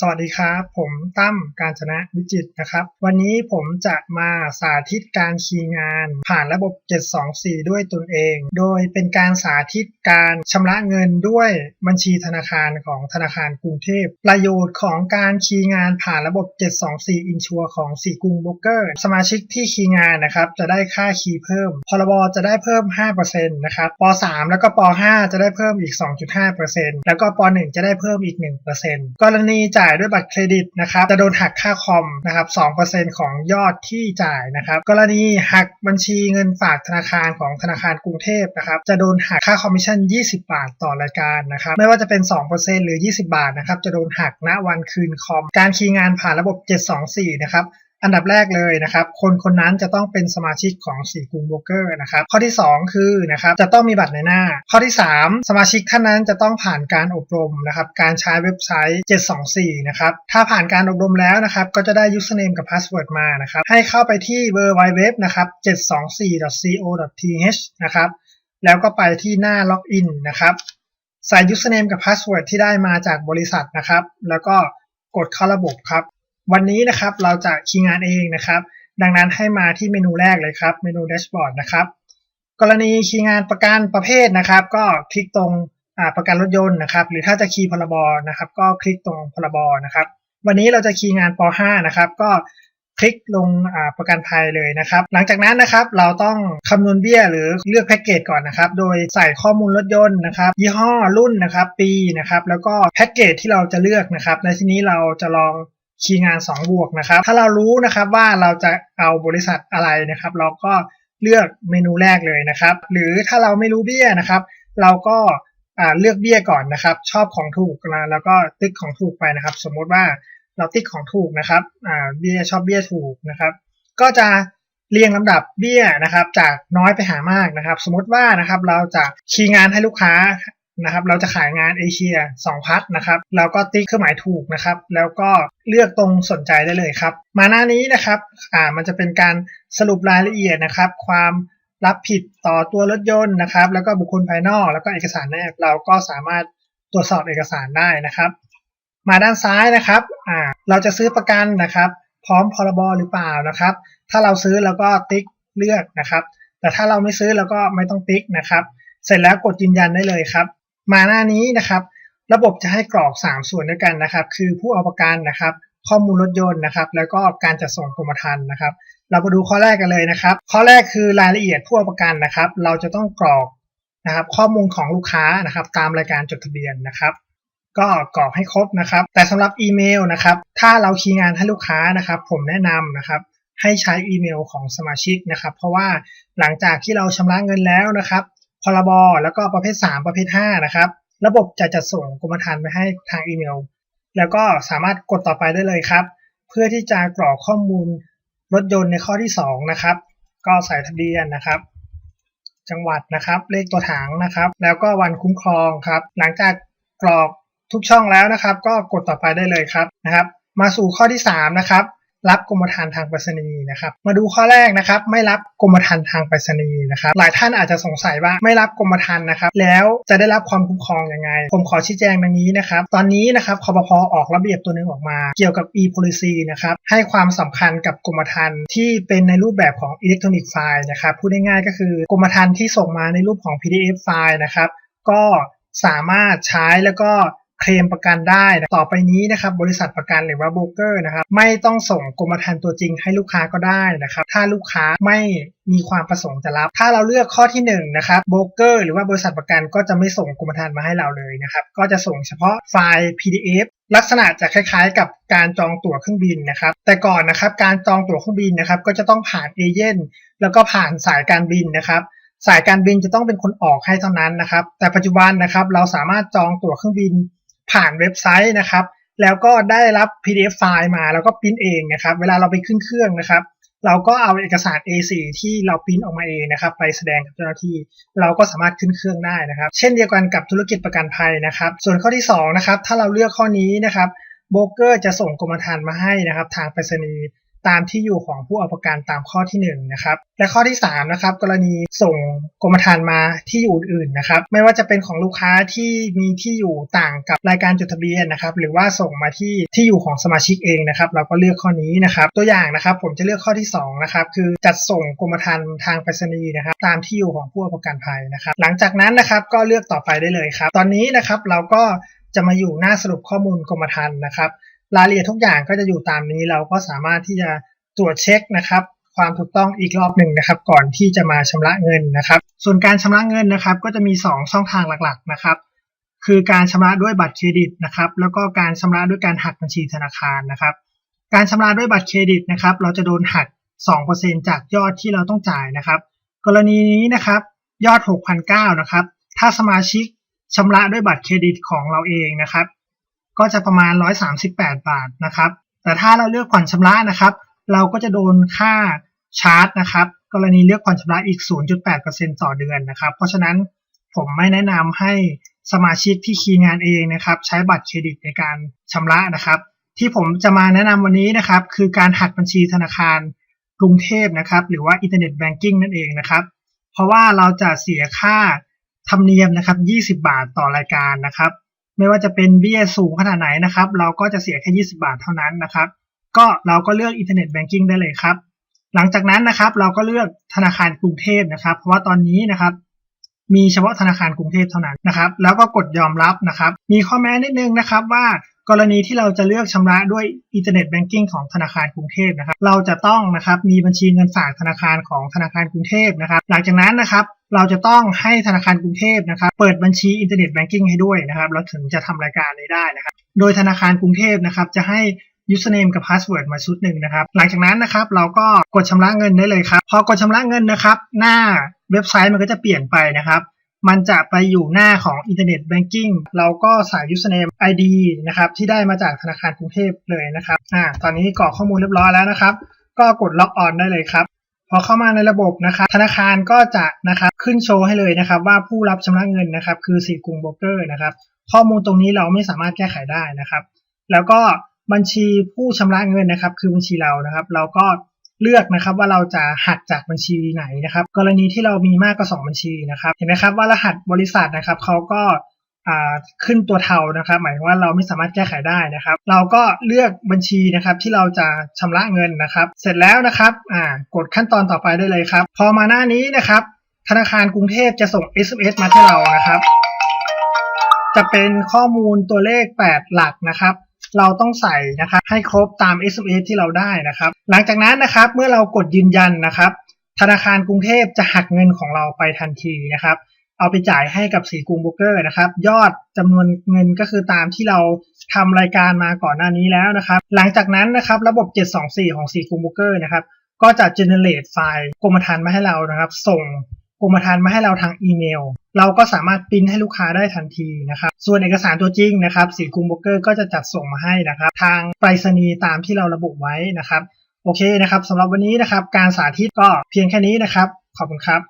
สวัสดีครับ ผมตั้มการชนะวิจิตนะครับ วันนี้ผมจะมาสาธิตการคีย์งาน ผ่านระบบ 724 ด้วยตนเอง โดยเป็นการสาธิตการชำระเงินด้วยบัญชีธนาคารของธนาคารกรุงเทพ ประโยชน์ของการคีย์งานผ่านระบบ 724 Insure ของสีกรุงโบรกเกอร์ สมาชิกที่คีย์งานนะครับจะได้ค่าคีย์เพิ่ม พรบจะได้เพิ่ม 5%นะครับป .3 แล้วก็ป .5 จะได้เพิ่มอีก 2.5%แล้วก็ป .1 จะได้เพิ่มอีก 1%กรณีจ่ายด้วยบัตรเครดิตนะครับจะโดนหักค่าคอมนะครับ2%ของยอดที่จ่ายนะครับกรณีหักบัญชีเงินฝากธนาคารของธนาคารกรุงเทพนะครับจะโดนหักค่าคอมมิชชั่น 20 บาทต่อรายการนะครับไม่ว่าจะเป็น 2%หรือ 20 บาทนะครับจะโดนหักณวันคืนคอม การคีย์งานผ่านระบบ 724 นะครับ อันดับแรกเลยนะครับ คนคนนั้นจะต้องเป็นสมาชิกของสีกรุงโบรกเกอร์นะครับ ข้อที่ 2 คือนะครับจะต้องมีบัตรในหน้า ข้อที่ 3 สมาชิกท่านนั้นจะต้องผ่านการอบรมนะครับ การใช้เว็บไซต์ 724 นะครับ ถ้าผ่านการอบรมแล้วนะครับ ก็จะได้ username กับ password มานะครับ ให้เข้าไปที่ www นะครับ 724.co.th นะครับ แล้วก็ไปที่หน้าล็อกอินนะครับ ใส่ username กับ password ที่ได้มาจากบริษัทนะครับ แล้วก็กดเข้าระบบครับ วันนี้นะครับเราจะคีย์งานเองนะครับ ดังนั้นให้มาที่เมนูแรกเลยครับ เมนูแดชบอร์ดนะครับ กรณีคีย์งานประกันประเภทนะครับ ก็คลิกตรงประกันรถยนต์นะครับ หรือถ้าจะคีย์พรบนะครับ ก็คลิกตรงพรบนะครับ วันนี้เราจะคีย์งานป .5 นะครับ ก็คลิกลงประกันภัยเลยนะครับ หลังจากนั้นนะครับเราต้องคำนวณเบี้ยหรือเลือกแพ็กเกจก่อนนะครับ โดยใส่ข้อมูลรถยนต์นะครับ ยี่ห้อรุ่นนะครับ ปีนะครับ แล้วก็แพ็กเกจที่เราจะเลือกนะครับในที่นี้เราจะลอง คีย์งาน2บวกนะครับถ้าเรารู้นะครับว่าเราจะเอาบริษัทอะไรนะครับ เราก็เลือกเมนูแรกเลยนะครับ หรือถ้าเราไม่รู้เบี้ยนะครับ เราก็เลือกเบี้ยก่อนนะครับ ชอบของถูกนะแล้วก็ติ๊กของถูกไปนะครับ สมมติว่าเราติ๊กของถูกนะครับเบี้ยชอบเบี้ยถูกนะครับ ก็จะเรียงลำดับเบี้ยนะครับ จากน้อยไปหามากนะครับ สมมติว่านะครับเราจะคีย์งานให้ลูกค้า นะครับ เราจะขายงานเอเชีย2พัทนะครับเราก็ติ๊กเครื่องหมายถูกนะครับ แล้วก็เลือกตรงสนใจได้เลยครับ มาหน้านี้นะครับอ่ามันจะเป็นการสรุปรายละเอียดนะครับ ความรับผิดต่อตัวรถยนต์นะครับ แล้วก็บุคคลภายนอก แล้วก็เอกสารแนบเราก็สามารถตรวจสอบเอกสารได้นะครับ มาด้านซ้ายนะครับอ่าเราจะซื้อประกันนะครับ พร้อมพรบหรือเปล่านะครับ ถ้าเราซื้อเราก็ติ๊กเลือกนะครับ แต่ถ้าเราไม่ซื้อเราก็ไม่ต้องติ๊กนะครับ เสร็จแล้วกดยืนยันได้เลยครับ มาหน้านี้นะครับ ระบบจะให้กรอก 3 ส่วนด้วยกันนะครับ คือผู้เอาประกันนะครับ ข้อมูลรถยนต์นะครับ แล้วก็การจัดส่งกรมธรรม์นะครับ เรามาดูข้อแรกกันเลยนะครับ ข้อแรกคือรายละเอียดผู้เอาประกันนะครับ เราจะต้องกรอกนะครับ ข้อมูลของลูกค้านะครับ ตามรายการจดทะเบียนนะครับก็กรอกให้ครบนะครับ แต่สำหรับอีเมลนะครับ ถ้าเราคีย์งานให้ลูกค้านะครับ ผมแนะนำนะครับ ให้ใช้อีเมลของสมาชิกนะครับ เพราะว่าหลังจากที่เราชำระเงินแล้วนะครับ พรบแล้วก็ประเภท 3 ประเภท 5 นะครับ ระบบจะจัดส่งกรมธรรม์ไปให้ทางอีเมล แล้วก็สามารถกดต่อไปได้เลยครับ เพื่อที่จะกรอกข้อมูลรถยนต์ในข้อที่ 2 นะครับ ก็ใส่ทะเบียนนะครับจังหวัดนะครับ เลขตัวถังนะครับ แล้วก็วันคุ้มครองครับ หลังจากกรอกทุกช่องแล้วนะครับ ก็กดต่อไปได้เลยครับนะครับ มาสู่ข้อที่ 3 นะครับ รับกรมธรรม์ทางไปรษณีย์นะครับ มาดูข้อแรกนะครับ ไม่รับกรมธรรม์ทางไปรษณีย์นะครับ หลายท่านอาจจะสงสัยว่าไม่รับกรมธรรม์นะครับ แล้วจะได้รับความคุ้มครองยังไง ผมขอชี้แจงดังนี้นะครับ ตอนนี้นะครับคอปพออกระเบียบตัวหนึ่งออกมา เกี่ยวกับ e-policy นะครับ ให้ความสำคัญกับกรมธรรม์ที่เป็นในรูปแบบของอิเล็กทรอนิกส์ไฟล์นะครับ พูดง่ายๆก็คือกรมธรรม์ที่ส่งมาในรูปของ PDF ไฟล์นะครับ ก็สามารถใช้แล้วก็ เคลมประกันได้ต่อไปนี้นะครับบริษัทประกันหรือว่าโบรกเกอร์นะครับไม่ต้องส่งกรมธรรม์ตัวจริงให้ลูกค้าก็ได้นะครับถ้าลูกค้าไม่มีความประสงค์จะรับ ถ้าเราเลือกข้อที่1นงนะครับโบรกเกอร์หรือว่าบริษัทประกันก็จะไม่ส่งกรมธรรม์มาให้เราเลยนะครับก็จะส่งเฉพาะไฟล์ PDF ลักษณะจะคล้ายๆ กับการจองตั๋วเครื่องบินนะครับ แต่ก่อนนะครับการจองตั๋วเครื่องบินนะครับก็จะต้องผ่านเอเย่นแล้วก็ผ่านสายการบินนะครับสายการบินจะต้องเป็นคนออกให้เท่านั้นนะครับ แต่ปัจจุบันนะครับเราสามารถจองตั๋วเครื่องบิน ผ่านเว็บไซต์นะครับ แล้วก็ได้รับ PDF ไฟล์มาแล้วก็พิมพ์เองนะครับ เวลาเราไปขึ้นเครื่องนะครับ เราก็เอาเอกสาร A4 ที่เราพิมพ์ออกมาเองนะครับ ไปแสดงกับเจ้าหน้าที่ เราก็สามารถขึ้นเครื่องได้นะครับ เช่นเดียวกันกับธุรกิจประกันภัยนะครับ ส่วนข้อที่2นะครับถ้าเราเลือกข้อนี้นะครับโบรกเกอร์จะส่งกรมธรรม์มาให้นะครับ ทางไปรษณีย์ ตามที่อยู่ของผู้เอาประกันตามข้อที่1นนะครับและข้อที่3นะครับกรณีส่งกรมธรรม์มาที่อยู่อื่นๆนะครับไม่ว่าจะเป็นของลูกค้าที่มีที่อยู่ต่างกับรายการจดทะเบียนนะครับหรือว่าส่งมาที่ที่อยู่ของสมาชิกเองนะครับเราก็เลือกข้อนี้นะครับตัวอย่างนะครับผมจะเลือกข้อที่2นะครับคือจัดส่งกรมธรรม์ทางไปรษณีย์นะครับตามที่อยู่ของผู้เอาประกันภัยนะครับหลังจากนั้นนะครับก็เลือกต่อไปได้เลยครับตอนนี้นะครับเราก็จะมาอยู่หน้าสรุปข้อมูลกรมธรรม์นะครับ รายละเอียดทุกอย่างก็จะอยู่ตามนี้เราก็สามารถที่จะตรวจเช็คนะครับ ความถูกต้องอีกรอบหนึ่งนะครับ ก่อนที่จะมาชำระเงินนะครับ ส่วนการชำระเงินนะครับ ก็จะมี 2 ช่องทางหลักๆนะครับ คือการชำระด้วยบัตรเครดิตนะครับ แล้วก็การชำระด้วยการหักบัญชีธนาคารนะครับ การชำระด้วยบัตรเครดิตนะครับ เราจะโดนหัก 2%จากยอดที่เราต้องจ่ายนะครับ กรณีนี้นะครับยอด 6,900นะครับถ้าสมาชิกชำระด้วยบัตรเครดิตของเราเองนะครับ ก็จะประมาณ 138 บาทนะครับ แต่ถ้าเราเลือกผ่อนชำระนะครับ เราก็จะโดนค่าชาร์จนะครับ กรณีเลือกผ่อนชำระอีก 0.8%ต่อเดือนนะครับ เพราะฉะนั้นผมไม่แนะนำให้สมาชิกที่คีย์งานเองนะครับ ใช้บัตรเครดิตในการชำระนะครับ ที่ผมจะมาแนะนำวันนี้นะครับ คือการหักบัญชีธนาคารกรุงเทพนะครับ หรือว่าอินเทอร์เน็ตแบงกิ้งนั่นเองนะครับ เพราะว่าเราจะเสียค่าธรรมเนียมนะครับ 20 บาทต่อรายการนะครับ ไม่ว่าจะเป็นเบี้ยสูงขนาดไหนนะครับ เราก็จะเสียแค่ 20 บาทเท่านั้นนะครับ ก็เราก็เลือกอินเทอร์เน็ตแบงกิ้งได้เลยครับ หลังจากนั้นนะครับ เราก็เลือกธนาคารกรุงเทพนะครับ เพราะว่าตอนนี้นะครับ มีเฉพาะธนาคารกรุงเทพเท่านั้นนะครับ แล้วก็กดยอมรับนะครับ มีข้อแม้นิดนึงนะครับว่า กรณีที่เราจะเลือกชำระด้วยอินเทอร์เน็ตแบงกิ้งของธนาคารกรุงเทพนะครับ เราจะต้องนะครับมีบัญชีเงินฝากธนาคารของธนาคารกรุงเทพนะครับ หลังจากนั้นนะครับเราจะต้องให้ธนาคารกรุงเทพนะครับ เปิดบัญชีอินเทอร์เน็ตแบงกิ้งให้ด้วยนะครับเราถึงจะทำรายการนี้ได้นะครับ โดยธนาคารกรุงเทพนะครับจะให้ username กับ password มาชุดหนึ่งนะครับ หลังจากนั้นนะครับเราก็กดชำระเงินได้เลยครับ พอกดชำระเงินนะครับ หน้าเว็บไซต์มันก็จะเปลี่ยนไปนะครับ มันจะไปอยู่หน้าของอินเทอร์เน็ตแบงกิ้งเราก็ใส่ username ID นะครับที่ได้มาจากธนาคารกรุงเทพเลยนะครับอ่าตอนนี้กรอกข้อมูลเรียบร้อยแล้วนะครับ ก็กดล็อกออนได้เลยครับพอเข้ามาในระบบนะครับธนาคารก็จะนะครับขึ้นโชว์ให้เลยนะครับว่าผู้รับชำระเงินนะครับคือสีกรุงโบรกเกอร์นะครับข้อมูลตรงนี้เราไม่สามารถแก้ไขได้นะครับ แล้วก็บัญชีผู้ชำระเงินนะครับ คือบัญชีเรานะครับ เราก็ เลือกนะครับว่าเราจะหักจากบัญชีไหนนะครับ กรณีที่เรามีมากกว่า2บัญชีนะครับ เห็นไหมครับว่ารหัสบริษัทนะครับเขาก็ขึ้นตัวเทานะครับ หมายถึงว่าเราไม่สามารถแก้ไขได้นะครับ เราก็เลือกบัญชีนะครับที่เราจะชำระเงินนะครับ เสร็จแล้วนะครับกดขั้นตอนต่อไปได้เลยครับ พอมาหน้านี้นะครับ ธนาคารกรุงเทพจะส่ง SMS มาให้เรานะครับ จะเป็นข้อมูลตัวเลข 8 หลักนะครับ เราต้องใส่นะครับให้ครบตาม SMS ที่เราได้นะครับ หลังจากนั้นนะครับเมื่อเรากดยืนยันนะครับ ธนาคารกรุงเทพจะหักเงินของเราไปทันทีนะครับ เอาไปจ่ายให้กับสีกรุงโบรกเกอร์นะครับ ยอดจำนวนเงินก็คือตามที่เราทำรายการมาก่อนหน้านี้แล้วนะครับ หลังจากนั้นนะครับระบบ 724 ของสีกรุงโบรกเกอร์นะครับ ก็จะ generate ไฟล์กรมธรรม์มาให้เรานะครับ ส่ง กรมธรรม์มาให้เราทางอีเมล เราก็สามารถปริ้นให้ลูกค้าได้ทันทีนะครับ ส่วนเอกสารตัวจริงนะครับสีกรุงโบรกเกอร์ก็จะจัดส่งมาให้นะครับ ทางไปรษณีย์ตามที่เราระบุไว้นะครับ โอเคนะครับสำหรับวันนี้นะครับ การสาธิตก็เพียงแค่นี้นะครับ ขอบคุณครับ